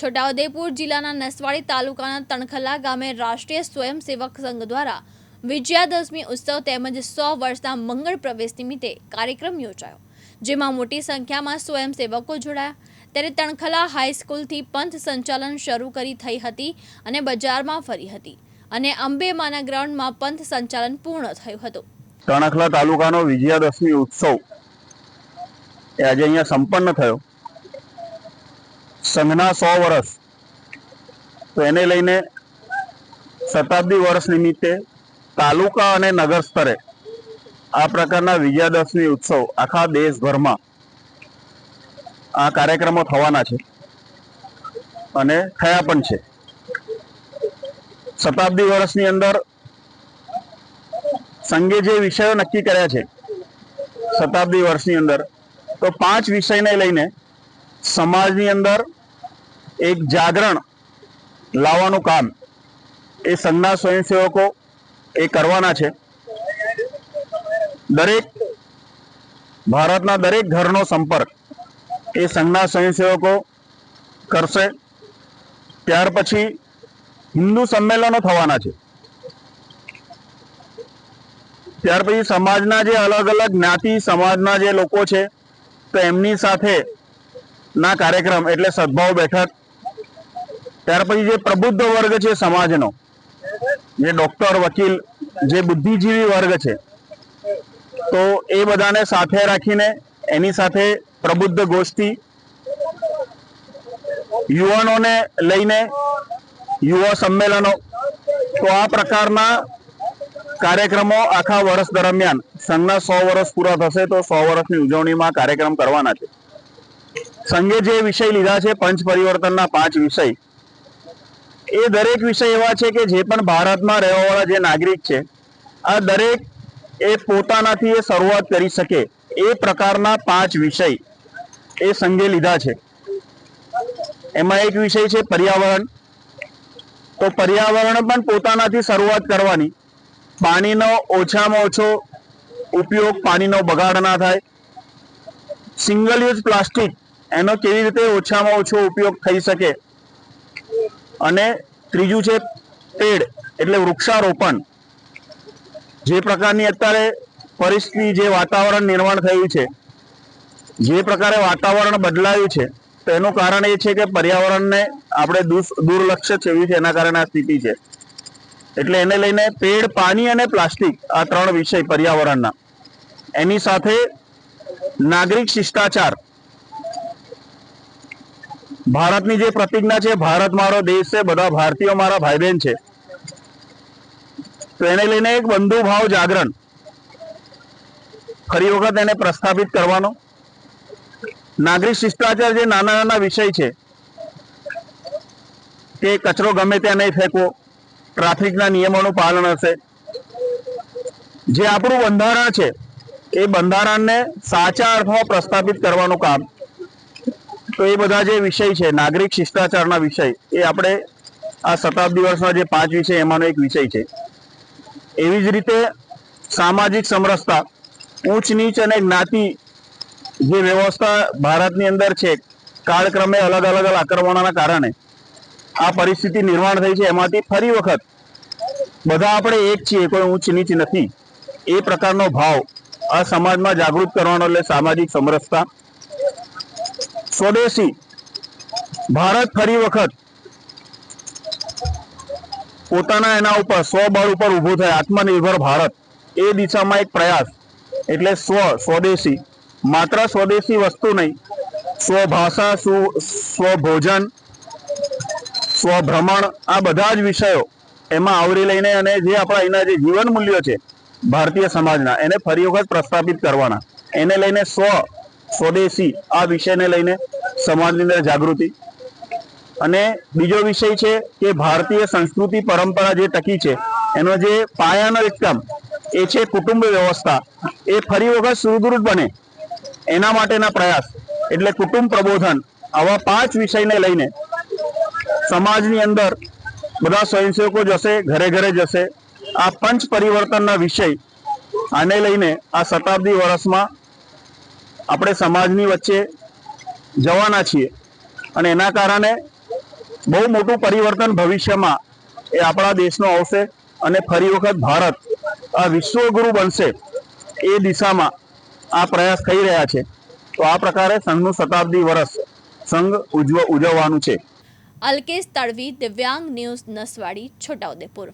છોટાઉદેપુર જિલ્લાના નસવાડી તાલુકાના તણખલા ગામે રાષ્ટ્રીય સ્વયંસેવક સંઘ દ્વારા વિજયાદશમી ઉત્સવ તેમજ સો વર્ષના મંગળ પ્રવેશ નિમિત્તે કાર્યક્રમ યોજાયો, જેમાં મોટી સંખ્યામાં સ્વયંસેવકો જોડાયા. ત્યારે તણખલા હાઈસ્કૂલથી પંથ સંચાલન શરૂ કરી થઈ હતી અને બજારમાં ફરી હતી અને અંબેમાના ગ્રાઉન્ડમાં પંથ સંચાલન પૂર્ણ થયું હતું. તણખલા તાલુકાનો વિજયાદશમી ઉત્સવ આજે અહીંયા સંપન્ન થયો. સંઘના સો વર્ષ. તો એને લઈને શતાબ્દી વર્ષ નિમિત્તે તાલુકા અને નગર સ્તરે આ પ્રકારના વિજયાદશમી ઉત્સવ આખા દેશભરમાં આ કાર્યક્રમો થવાના છે. અને થયા પણ છે. શતાબ્દી વર્ષની અંદર સંઘે જે વિષયો નક્કી કર્યા છે, શતાબ્દી વર્ષની અંદર, તો પાંચ વિષયને લઈને સમાજની અંદર એક જાગરણ લાવવાનું કામ એ સંઘના સ્વયંસેવકો એ કરવાના છે. દરેક ભારતના દરેક ઘરનો સંપર્ક એ સંઘના સ્વયંસેવકો કરશે. ત્યાર પછી હિન્દુ સંમેલનો થવાના છે. ત્યાર પછી સમાજના જે અલગ અલગ જ્ઞાતિ સમાજના જે લોકો છે, તો એમની સાથે ના કાર્યક્રમ એટલે સદભાવ બેઠક ત્યાર પછી જે પ્રબુદ્ધ વર્ગ છે સમાજનો, જે ડોક્ટર વકીલ, જે બુદ્ધિજીવી વર્ગ છે, તો એ બધાને સાથે રાખીને એની સાથે પ્રબુદ્ધ ગોષ્ઠી યુવાનોને લઈને યુવા સંમેલનો, તો આ પ્રકારના કાર્યક્રમો આખા વર્ષ દરમિયાન, સંઘના સો વર્ષ પૂરા થશે તો સો વર્ષની ઉજવણીમાં કાર્યક્રમ કરવાના છે. સંઘે જે વિષય લીધા છે, પંચ પરિવર્તનના પાંચ વિષય એ દરેક વિષય એવા છે કે જે પણ ભારતમાં રહેવાવાળા જે નાગરિક છે, આ દરેક એ પોતાનાથી એ શરૂઆત કરી શકે એ પ્રકારના પાંચ વિષય એ સંઘે લીધા છે. એમાં એક વિષય છે પર્યાવરણ. તો પર્યાવરણ પણ પોતાનાથી શરૂઆત કરવાની. પાણીનો ઓછામાં ઓછો ઉપયોગ પાણીનો બગાડ ના થાય. સિંગલ યુઝ પ્લાસ્ટિક એનો કેવી રીતે ઓછામાં ઓછો ઉપયોગ થઈ શકે? અને ત્રીજું છે પેડ, એટલે વૃક્ષારોપણ. જે પ્રકારની અત્યારે પરિસ્થિતિ, જે વાતાવરણ નિર્માણ થયું છે, જે પ્રકારે વાતાવરણ બદલાયું છે, તો એનું કારણ એ છે કે પર્યાવરણને આપણે દુર- દુર્લક્ષ્ય થયું છે, એના કારણે આ સ્થિતિ છે. એટલે એને લઈને પેડ, પાણી અને પ્લાસ્ટિક આ ત્રણ વિષય પર્યાવરણના. એની સાથે નાગરિક શિષ્ટાચાર ભારતની જે પ્રતિજ્ઞા છે, ભારત મારો દેશ છે, બધા ભારતીયો મારા ભાઈ બહેન છે. તો એને લઈને એક બંધુ ભાવ જાગરણ. ફરી વખત એને પ્રસ્થાપિત કરવાનો. નાગરિક શિષ્ટાચાર જે નાના નાના વિષય છે કે કચરો ગમે ત્યાં નહીં ફેંકવો. ટ્રાફિકના નિયમોનું પાલન હશે. જે આપણું બંધારણ છે, એ બંધારણને સાચા અર્થમાં પ્રસ્થાપિત કરવાનું કામ તો એ બધા જે વિષય છે, નાગરિક શિષ્ટાચારના વિષય, એ આપણે આ શતાબ્દી વર્ષના જે પાંચ વિષય એમાંનો એક વિષય છે. એવી જ રીતે સામાજિક સમરસતા, ઊંચ નીચ અને જ્ઞાતિ જે વ્યવસ્થા ભારતની અંદર છે, કાળક્રમે અલગ અલગ આક્રમણોના કારણે આ પરિસ્થિતિ નિર્માણ થઈ છે, એમાંથી ફરી વખત બધા આપણે એક છીએ, કોઈ ઊંચ નીચ નથી. એ પ્રકારનો ભાવ આ સમાજમાં જાગૃત કરવાનો એટલે સામાજિક સમરસતા સ્વદેશી. ભારત ફરી વખત પોતાના એના ઉપર સ્વબળ ઉપર ઊભું થાય, આત્મનિર્ભર ભારત. એ દિશામાં એક પ્રયાસ. એટલે સ્વ, સ્વદેશી. માત્ર સ્વદેશી વસ્તુ નહીં, સ્વભાષા સુ સ્વભોજન, સ્વભ્રમણ, આ બધા જ વિષયો એમાં આવરી લઈને અને જે આપણા એના જે જીવન મૂલ્યો છે, ભારતીય સમાજના, એને ફરી વખત પ્રસ્થાપિત કરવાના. એને લઈને સ્વ સ્વદેશી આ વિષયને લઈને સમાજની અંદર જાગૃતિ. અને બીજો વિષય છે કે ભારતીય સંસ્કૃતિ પરંપરા જે ટકી છે, એનો જે પાયાનો એકદમ એ છે કુટુંબ વ્યવસ્થા. એ ફરી વખત સુદૃઢ બને. એના માટેના પ્રયાસ. એટલે કુટુંબ પ્રબોધન. આવા પાંચ વિષયને લઈને સમાજની અંદર બધા સ્વયંસેવકો જશે, ઘરે ઘરે જશે. આ પંચ પરિવર્તનના વિષય આને લઈને આ શતાબ્દી વર્ષમાં આપણે સમાજની વચ્ચે જવાના છીએ અને એના કારણે બહુ મોટું પરિવર્તન ભવિષ્યમાં એ આપણા દેશનો આવશે અને ફરી વખત ભારત આ વિશ્વગુરુ બનશે એ દિશામાં આ પ્રયાસ થઈ રહ્યા છે. તો આ પ્રકારે સંઘનું શતાબ્દી વર્ષ સંઘ ઉજવ ઉજવવાનું છે. અલ્કેશ તળવી દિવ્યાંગ ન્યૂઝ નસવાડી, છોટાઉદેપુર.